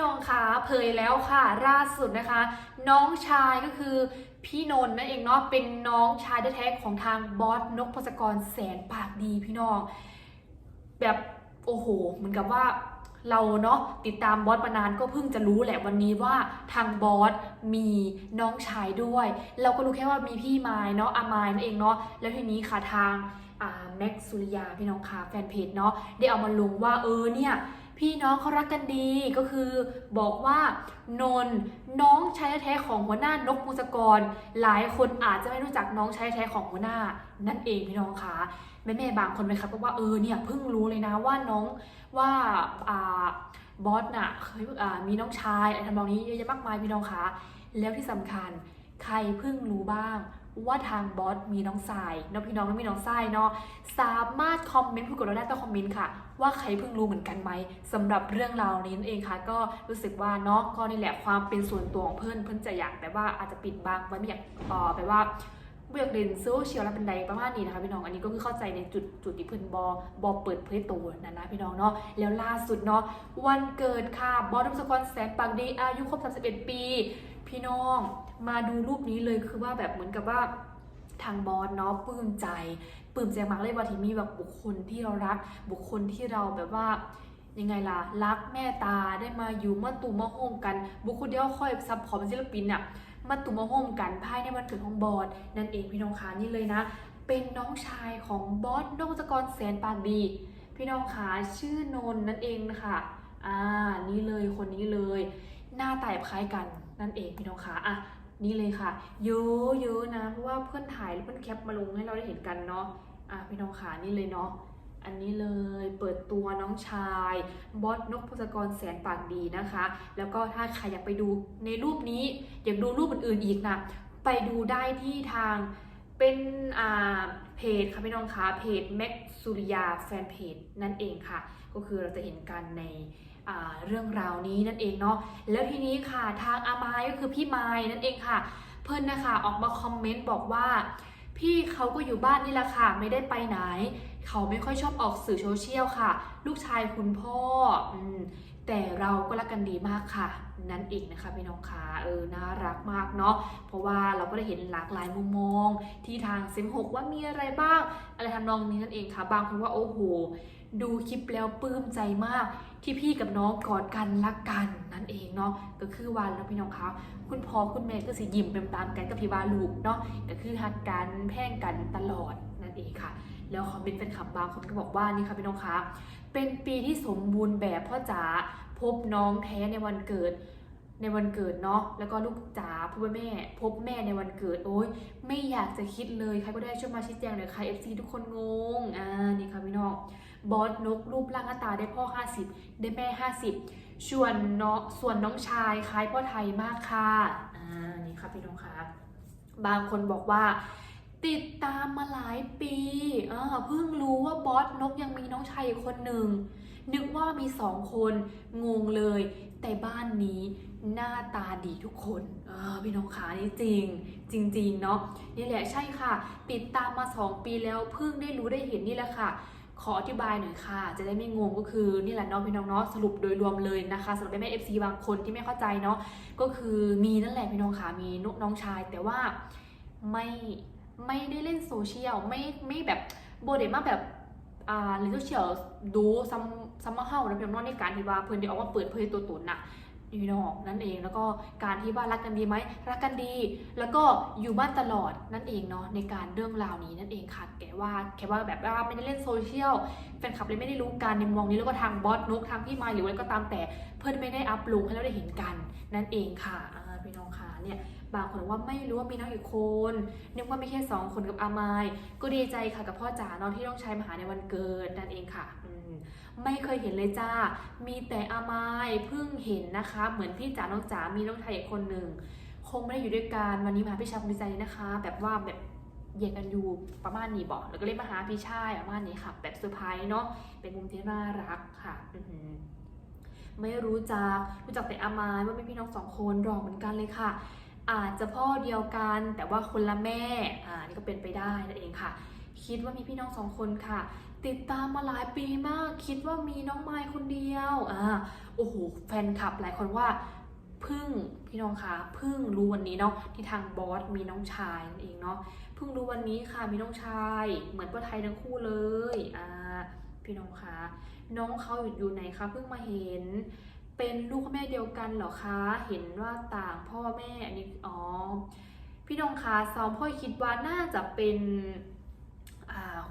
น้องคะเผยแล้วค่ะล่าสุดนะคะ น้องชายก็คือพี่นนท์นั่นเองเนาะเป็นน้องชายแท้ๆของทางบอสนกพศกรแสนปากดีพี่น้อง แบบโอ้โหเหมือนกับว่าเราเนาะติดตามบอสมานานก็เพิ่งจะรู้แหละวันนี้ว่าทางบอสมีน้องชายด้วย เราก็รู้แค่ว่ามีพี่ไม้เนาะอามายนั่นเองเนาะแล้วทีนี้ค่ะทางแม็กซ์สุริยาพี่น้องค่ะแฟนเพจเนาะได้เอามาลงว่าเออเนี่ย พี่น้องเขารักกันดีก็คือบอกว่านนน้องชายแท้ของหัวหน้านกมูสกร หลายคนอาจจะไม่รู้จักน้องชายแท้ของหัวหน้า นั่นเองพี่น้องคะแม่แม่ๆบางคนไหมครับก็ว่าเออเนี่ยเพิ่งรู้เลยนะว่าน้องว่าอ่าบอสน่ะเคยอ่ามีน้องชายอะไรทำนองนี้เยอะแยะมากมายพี่น้องคะแล้วที่สำคัญใครเพิ่งรู้บ้าง ว่าทางบอสมีน้องทรายน้องพี่น้องไม่มีน้องทรายเนาะสามารถคอมเมนต์พูดกับเราได้ใต้คอมเมนต์ค่ะ ว่าใครเพิ่งรู้เหมือนกันไหมสำหรับเรื่องราวนี้นั่นเองค่ะ ก็รู้สึกว่าเนาะก็นี่แหละความเป็นส่วนตัวของเพื่อนเพื่อนจะอยากแต่ว่าอาจจะปิดบังไว้ไม่อยากต่อไปว่าไม่อยากเรียนโซเชียลแล้วเป็นใดประมาณนี้นะคะพี่น้องอันนี้ก็คือเข้าใจในจุดจุดที่เพื่อนบอบอเปิดเผยตัวนะนะพี่น้องเนาะแล้วล่าสุดเนาะวันเกิดค่ะบอสดมสกรแสนปากดีอายุครบ 31 ปี พี่น้องมาดูรูปนี้เลยคือว่าแบบเหมือนกับว่าทางบอสเนาะปลื้มใจปลื้มใจมากเลยว่าที่มีแบบบุคคลที่เรารัก บุคคลที่เราแบบว่ายังไงล่ะรักแม่ตาได้มาอยู่มาตุมาโฮมกัน บุคคลที่เราคอยซัพพอร์ตศิลปินน่ะมาตุมาโฮมกันภายในวันเกิดของบอสนั่นเองพี่น้องคะนี่เลยนะ เป็นน้องชายของบอสนกตะกรแสนปากดี พี่น้องคะชื่อนนท์นั่นเองนะคะอ่านี่เลยคนนี้เลย หน้าตาแบบคล้ายกันนั่นเองพี่น้องคะอะนี่เลยค่ะเยอะเยอะนะเพราะว่าเพื่อนถ่ายเพื่อนแคปมาลงให้เราได้เห็นกันเนาะอะพี่น้องคะนี่เลยเนาะอันนี้เลยเปิดตัวน้องชายบอสนกพศกรแสนปากดีนะคะ แล้วก็ถ้าใครอยากไปดูในรูปนี้อยากดูรูปอื่นๆอีกนะไปดูได้ที่ทางเป็นอ่าเพจค่ะพี่น้องคะเพจแม็กสุริยาแฟนเพจนั่นเองค่ะ ก็คือเราจะเห็นกันใน เรื่องราวนี้นั่นเองเนาะแล้วทีนี้ค่ะทางอามายก็คือพี่ไม้นั่นเองค่ะ เพื่อนนะคะออกมาคอมเมนต์บอกว่า พี่เขาก็อยู่บ้านนี่แหละค่ะไม่ได้ไปไหน เขาไม่ค่อยชอบออกสื่อโซเชียลค่ะ ลูกชายคุณพ่ออแต่เราก็รักกันดีมากค่ะ นั่นเองนะคะพี่น้องค่ะเออน่ารักมากเนาะเพราะว่าเราก็ได้เห็นหลากหลายมุมมอง ที่ทางเซมหกว่ามีอะไรบ้าง อะไรทำนองนี้นั่นเองค่ะ บางคนว่าโอ้โห ดูคลิปแล้วปลื้มใจมาก ที่พี่กับน้องกอดกันรักกันนั่นเองเนาะก็คือวันแล้วพี่น้องคะคุณพ่อคุณแม่ก็สิยิ้มเป็นตามกันกับพี่วาลูกเนาะก็คือหักกันแพ่งกันตลอดนั่นเองค่ะ แล้วคอมเมนต์เป็นคำบางคนก็บอกว่านี่ค่ะพี่น้องคะเป็นปีที่สมบูรณ์แบบพ่อจ๋าพบน้องแท้ในวันเกิดในวันเกิดเนาะแล้วก็ลูกจ๋าพบแม่ พบแม่ในวันเกิดโอ้ยไม่อยากจะคิดเลยใครก็ได้ช่วยมาชี้แจงหน่อยค่ะ FC ทุกคนงงอ่านี่ค่ะพี่น้อง บอสนกรูปร่างหน้าตาได้พ่อ 50 ได้แม่ 50ส่วนน้องส่วนน้องชายคล้ายพ่อไทยมากค่ะอ่านี่ค่ะพี่น้องคะบางคนบอกว่า ติดตามมาหลายปีอ่าเพิ่งรู้ว่าบอสนกยังมีน้องชายอีกคนหนึ่งนึกว่ามีสองคนงงเลย แต่บ้านนี้หน้าตาดีทุกคนเออพี่น้องขานี่จริง จริงๆเนาะนี่แหละใช่ค่ะ ติดตามมา 2 ปีแล้วเพิ่งได้รู้ได้เห็นนี่แหละค่ะ ขออธิบายหน่อยค่ะ จะได้ไม่งงก็คือนี่แหละเนาะพี่น้องเนาะสรุปโดยรวมเลยนะคะสำหรับแม่เอฟซีบางคนที่ไม่เข้าใจเนาะก็คือมีนั่นแหละพี่น้องค่ะมีนกน้องชาย แต่ว่าไม่ไม่ได้เล่นโซเชียลไม่ไม่แบบโบเดมาแบบอ่าหรือโซเชียลดูซัมซัมมาเฮานะพี่น้องนาะในการที่ว่าเพิ่อนได้ออกมาเปิดเผยตัวตนน่ะ พี่นองนั่นเองแล้วก็การที่ว่ารักกันดีไหมรักกันดี แล้วก็อยู่บ้านตลอดนั่นเองเนาะในการเรื่องราวนี้นั่นเองค่ะแกว่าแค่ว่าแบบว่าไม่ได้เล่นโซเชียลแฟนคลับเลยไม่ได้รู้การในมองนี้แล้วก็ทางบอสนุกทางพี่ไมล์หรืออะไรก็ตามแต่เพื่อนไม่ได้อัพลงให้เราได้เห็นกันนั่นเองค่ะพี่น้องค่ะเนี่ยบางคนว่าไม่รู้ว่ามีน้องอีกคนนึกว่าไม่แค่สองคนกับอามายก็ดีใจค่ะกับพ่อจ๋าเนาะที่ต้องใช้มาหาในวันเกิดนั่นเองค่ะ ไม่เคยเห็นเลยจ้า มีแต่อามายเพิ่งเห็นนะคะ เหมือนพี่จ๋าน้องจ๋ามีน้องไทยอีกคนหนึ่งคงไม่ได้อยู่ด้วยกันวันนี้มาหาพี่ชายคงดีใจนะคะ แบบว่าแบบแยกกันอยู่ประมาณนี้บอกแล้วก็เลยมาหาพี่ชายประมาณนี้ค่ะ แบบเซอร์ไพรส์เนาะเป็นมุมที่น่ารักค่ะอืไม่รู้จักรู้จักแต่อามายว่าเป็นพี่น้องสองคนรอเหมือนกันเลยค่ะ อาจจะพ่อเดียวกันแต่ว่าคนละแม่อ่านี่ก็เป็นไปได้นั่นเองค่ะ คิดว่ามีพี่น้องสองคนค่ะ ติดตามมาหลายปีมาก คิดว่ามีน้องไมค์คนเดียวอ่าโอ้โหแฟนคลับหลายคนว่าพึ่งพี่น้องคะพึ่งรู้วันนี้เนาะที่ทางบอสมีน้องชายนั่นเองเนาะพิ่งรู้วันนี้ค่ะมีน้องชาย เหมือนป้าไทยทั้งคู่เลยอ่าพี่น้องคะน้องเขาอยู่ไหนคะเพิ่งมาเห็น เป็นลูกแม่เดียวกันเหรอคะ เห็นว่าต่างพ่อแม่อันนี้อ๋อพี่น้องคะซอมพ่อคิดว่าน่าจะเป็น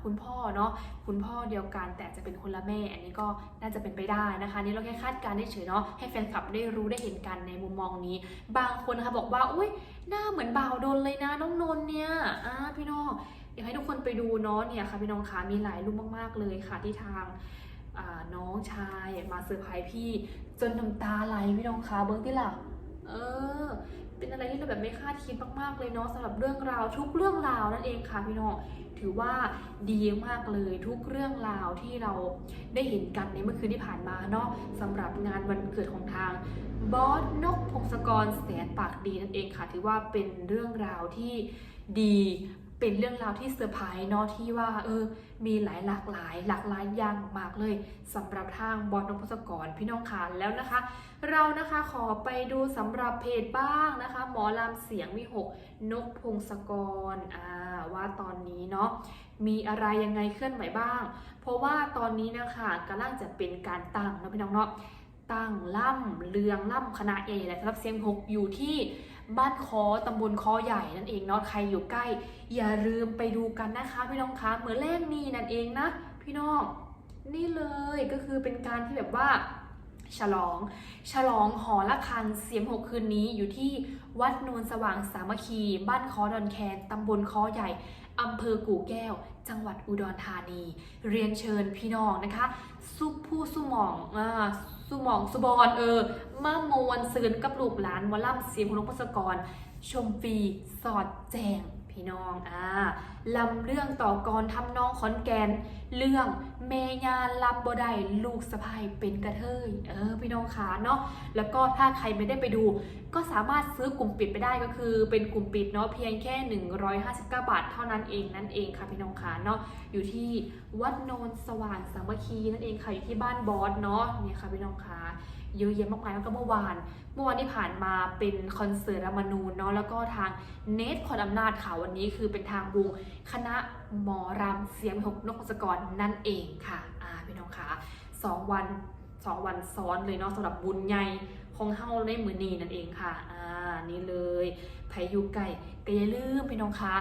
คุณพ่อเนาะคุณพ่อเดียวกันแต่จะเป็นคนละแม่ อันนี้ก็น่าจะเป็นไปได้นะคะนี่เราแค่คาดการณ์เฉยเนาะให้แฟนคลับได้รู้ได้เห็นกันในมุมมองนี้ บางคนนะคะบอกว่าอุ้ยหน้าเหมือนบ่าวโดนเลยนะน้องนนเนี่ยอ่าพี่น้องอยากให้ทุกคนไปดูเนาะเนี่ยค่ะพี่น้องคะมีหลายรูปมาก ๆเลยค่ะที่ทางน้องชายมาเซอร์ไพรส์พี่จนน้ำตาไหลพี่น้องคะเบิ้งที่หลังเออ เป็นอะไรที่เราแบบไม่คาดคิดมากๆเลยเนาะสำหรับเรื่องราวทุกเรื่องราวนั่นเองค่ะพี่น้องถือว่าดีมากเลยทุกเรื่องราวที่เราได้เห็นกันในเมื่อคืนที่ผ่านมาเนาะสำหรับงานวันเกิดของทางบอสนกพงศกรแสนปากดีนั่นเองค่ะ ถือว่าเป็นเรื่องราวที่ดี เป็นเรื่องราวที่เซอร์ไพรส์เนาะที่ว่าเออมีหลายหลากหลาย หลากหลายอย่างมากเลยสำหรับทางบอสนกพงศกรพี่น้องค่ะแล้วนะคะ เรานะคะขอไปดูสำหรับเพจบ้างนะคะ หมอลำเสียงวิหกนกพงศกรอ่าว่าตอนนี้เนาะมีอะไรยังไงเคลื่อนไหวบ้าง เพราะว่าตอนนี้นะคะกำลังจะเป็นการตั้งนะพี่น้องเนาะตั้งล่ำเลืองล่ำคณะเอและสำหรับเสียงหกอยู่ที่ บ้านคอตำบลคอใหญ่นั่นเองเนาะใครอยู่ใกล้ อย่าลืมไปดูกันนะคะพี่น้องคะเหมือนแรกนี่นั่นเองนะ พี่น้องนี่เลยก็คือเป็นการที่แบบว่า ฉลอง ฉลองหอละคังเสียมหกคืนนี้อยู่ที่วัดนวลสว่างสามัคคี บ้านคอดอนแคนตำบลคอใหญ่อำเภอกู่แก้ว จังหวัดอุดรธานี เรียนเชิญพี่น้องนะคะสุปผู้สุหมองอ่าสุหมองสุบอนเออมามวนซืนกับลูกหลานวอลล่ำเสียงพลงพศกร ชมฟรีสอดแจง พี่น้องอ่าลำเรื่องต่อกรทำนองขอนแก่นเรื่องเมยาลับบ่ได้ลูกสะใภ้เป็นกระเทยเออพี่น้องขาเนาะแล้วก็ถ้าใครไม่ได้ไปดู ก็สามารถซื้อกลุ่มปิดไปได้ก็คือ เป็นกลุ่มปิดเนาะเพียงแค่ 159 บาทเท่านั้นเองนั่นเองค่ะพี่น้องขาเนาะอยู่ที่วัดโนนสว่างสามัคคีนั่นเองค่ะอยู่ที่บ้านบอสเนาะเนี่ยค่ะพี่น้องขา เยอะแยะมากมายแล้วก็เมื่อวาน เมื่อวานที่ผ่านมาเป็นคอนเสิร์ตรามนูนเนาะแล้วก็ทางเนทพรอำนาจค่ะวันนี้คือเป็นทางวงคณะหมอรำเสียงหกนกพงศกรนั่นเองค่ะอ่าพี่น้องคะสองวันสองวันซ้อนเลยเนาะสำหรับบุญใหญ่ของเฮาในมือนีนั่นเองค่ะอ่านี่เลยไผอยูไก่ก็อย่าลืมพี่น้องคะ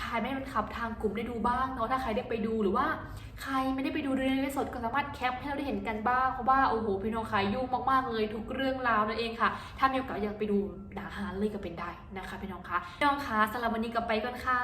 ถ่ายไม่เป็นขับทางกลุ่มได้ดูบ้างเนาะถ้าใครได้ไปดูหรือว่า ใครไม่ได้ไปดูเรื่องในสดก็สามารถแคปให้เราได้เห็นกันบ้างเพราะว่าโอ้โหพี่น้องขายุ่งมากๆเลยทุกเรื่องราวนั่นเองค่ะ ถ้ามีโอกาสอยากไปดูดาหารเลยก็เป็นได้นะคะพี่น้องคะพี่น้องคะสำหรับวันนี้ก็ไปก่อนค่ะ